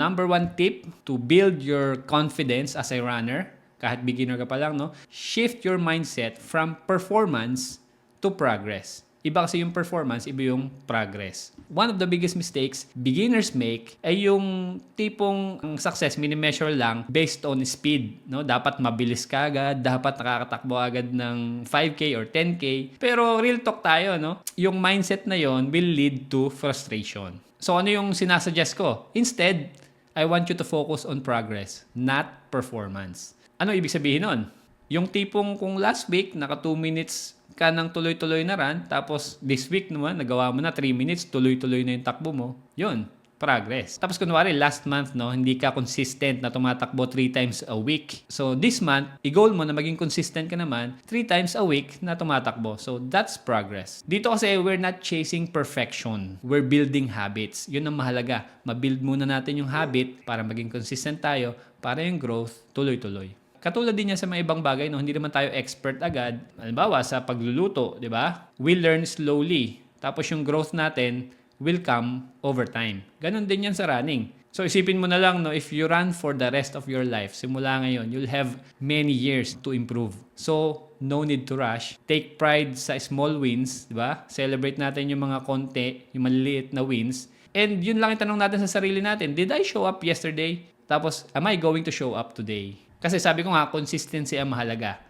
Number one tip to build your confidence as a runner, kahit beginner ka pa lang, no? Shift your mindset from performance to progress. Iba kasi yung performance, iba yung progress. One of the biggest mistakes beginners make ay yung tipong ang success mini-measure lang based on speed. No? Dapat mabilis ka agad, dapat nakakatakbo agad ng 5K or 10K. Pero real talk tayo, no? yung mindset na yon will lead to frustration. So ano yung sinasuggest ko? Instead, I want you to focus on progress, not performance. Ano ibig sabihin nun? Yung tipong kung last week, naka 2 minutes ka ng tuloy-tuloy na run, tapos this week naman, nagawa mo na 3 minutes, tuloy-tuloy na yung takbo mo, yun, progress. Tapos kunwari, last month, no, hindi ka consistent na tumatakbo 3 times a week. So this month, i-goal mo na maging consistent ka naman 3 times a week na tumatakbo. So that's progress. Dito kasi, we're not chasing perfection. We're building habits. Yun ang mahalaga. Mabuild muna natin yung habit para maging consistent tayo, para yung growth tuloy-tuloy. Katulad din yan sa mga ibang bagay, no? hindi naman tayo expert agad. Halimbawa, sa pagluluto, di ba? We learn slowly. Tapos yung growth natin will come over time. Ganon din yan sa running. So isipin mo na lang, no, if you run for the rest of your life, simula ngayon, you'll have many years to improve. So, no need to rush. Take pride sa small wins, di ba? Celebrate natin yung mga konti, yung maliliit na wins. And yun lang yung tanong natin sa sarili natin. Did I show up yesterday? Tapos, am I going to show up today? Kasi sabi ko nga, consistency ang mahalaga.